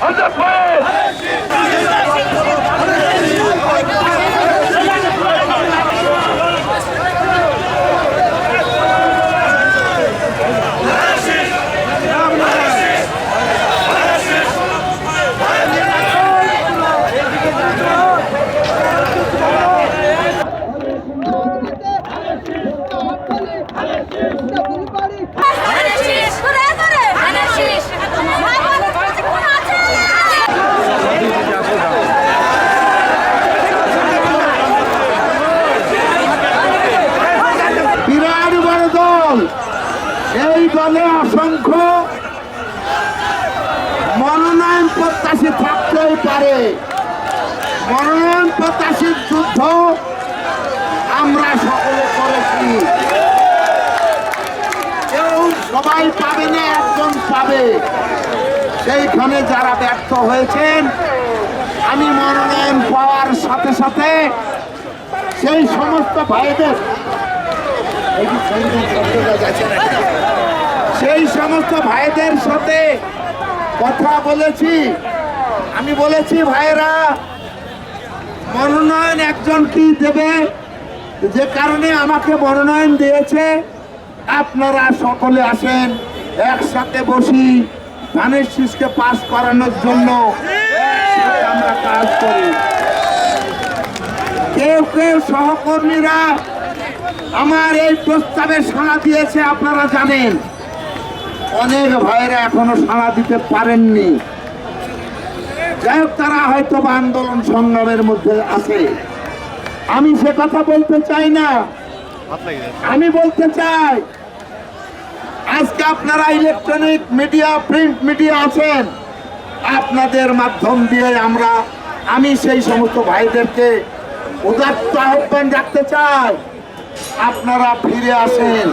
হজরত ফয়েজ এই দলে অসংখ্য মনোনয়ন প্রত্যাশী থাকতেই পারে। মনোনয়ন প্রত্যাশীর যুদ্ধ আমরা সকলে করেছি। কেউ সবাই পাবে না, একজন পাবে। সেইখানে যারা ব্যর্থ হয়েছেন, আমি মনোনয়ন পাওয়ার সাথে সাথে সেই সমস্ত ভাইদের সেই সমস্ত ভাইদের সাথে কথা বলেছি। আমি বলেছি ভাইরা মনোনয়ন একজন কি দেবে? যে কারণে আমাকে মনোনয়ন দিয়েছে। আপনারা সকলে আসেন, একসাথে বসি, ধানের শীষকে পাস করানোর জন্য আমরা কাজ করি। কেউ কেউ সহকর্মীরা আমার এই প্রস্তাবে সাড়া দিয়েছে, আপনারা জানেন। অনেক ভাইরা এখনও সাড়া দিতে পারেননি। যাই হোক তারা হয়তো বা আন্দোলন সংগ্রামের মধ্যে আছে। আমি সে কথা বলতে চাই না। আমি বলতে চাই, আজকে আপনারা ইলেকট্রনিক মিডিয়া, প্রিন্ট মিডিয়া আছেন। আপনাদের মাধ্যম দিয়ে আমরা, আমি সেই সমস্ত ভাইদেরকে উদাত্ত আহ্বান রাখতে চাই। আপনারা ফিরে আসেন।